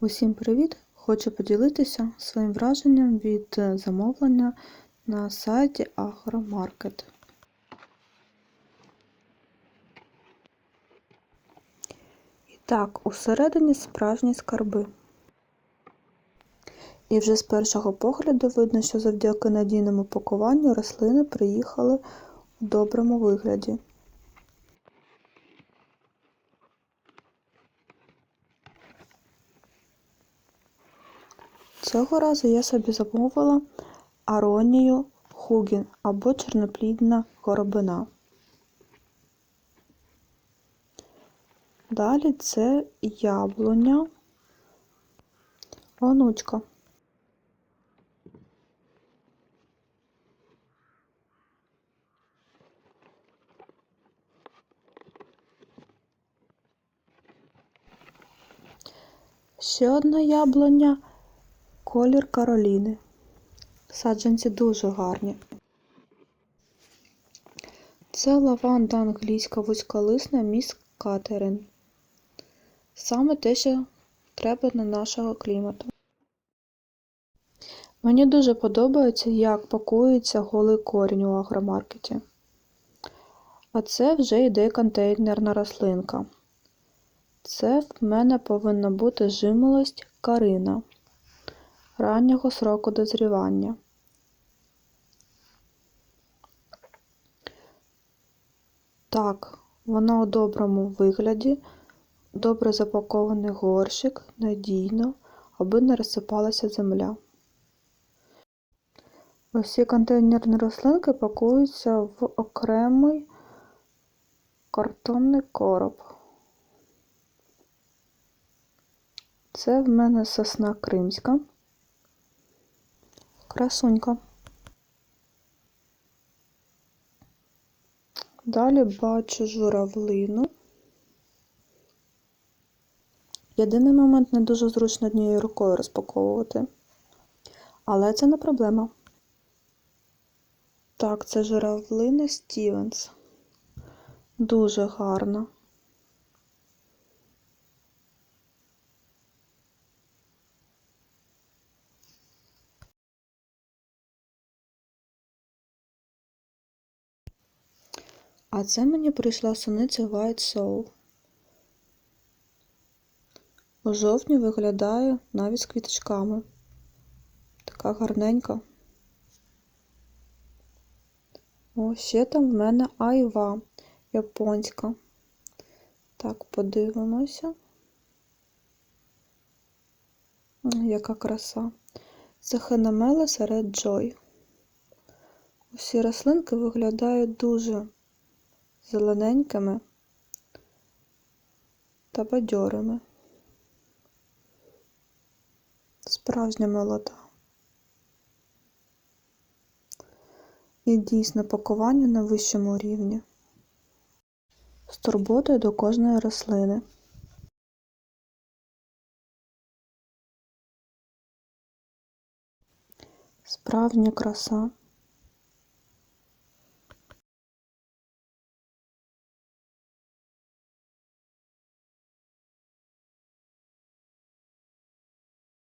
Усім привіт! Хочу поділитися своїм враженням від е, замовлення на сайті Агромаркет. І так, усередині справжні скарби. І вже з першого погляду видно, що завдяки надійному пакуванню рослини приїхали у доброму вигляді. Цього разу я собі замовила аронію хугін або чорноплідна горобина. Далі це яблуня, онучка. Ще одна яблуня колір Кароліни. Саджанці дуже гарні. Це лаванда англійська вузьколисна міс Катерин. Саме те, що треба на нашого клімату. Мені дуже подобається, як пакується голий корінь у агромаркеті. А це вже йде контейнерна рослинка. Це в мене повинна бути жимолость карина раннього сроку дозрівання. Так, вона у доброму вигляді, добре запакований горщик, надійно, аби не розсипалася земля. Усі контейнерні рослинки пакуються в окремий картонний короб. Це в мене сосна кримська. Красунька. Далі бачу журавлину. Єдиний момент не дуже зручно однією рукою розпаковувати. Але це не проблема. Так, це журавлина Стівенс. Дуже гарна. А це мені прийшла суниця White Soul. У жовтні виглядає навіть з квіточками. Така гарненька. О, ще там в мене айва японська. Так, подивимося. Яка краса. Це Хенамела серед Джой. Усі рослинки виглядають дуже зелененькими та бадьорими. Справжня молода. І дійсно пакування на вищому рівні. З турботою до кожної рослини. Справжня краса.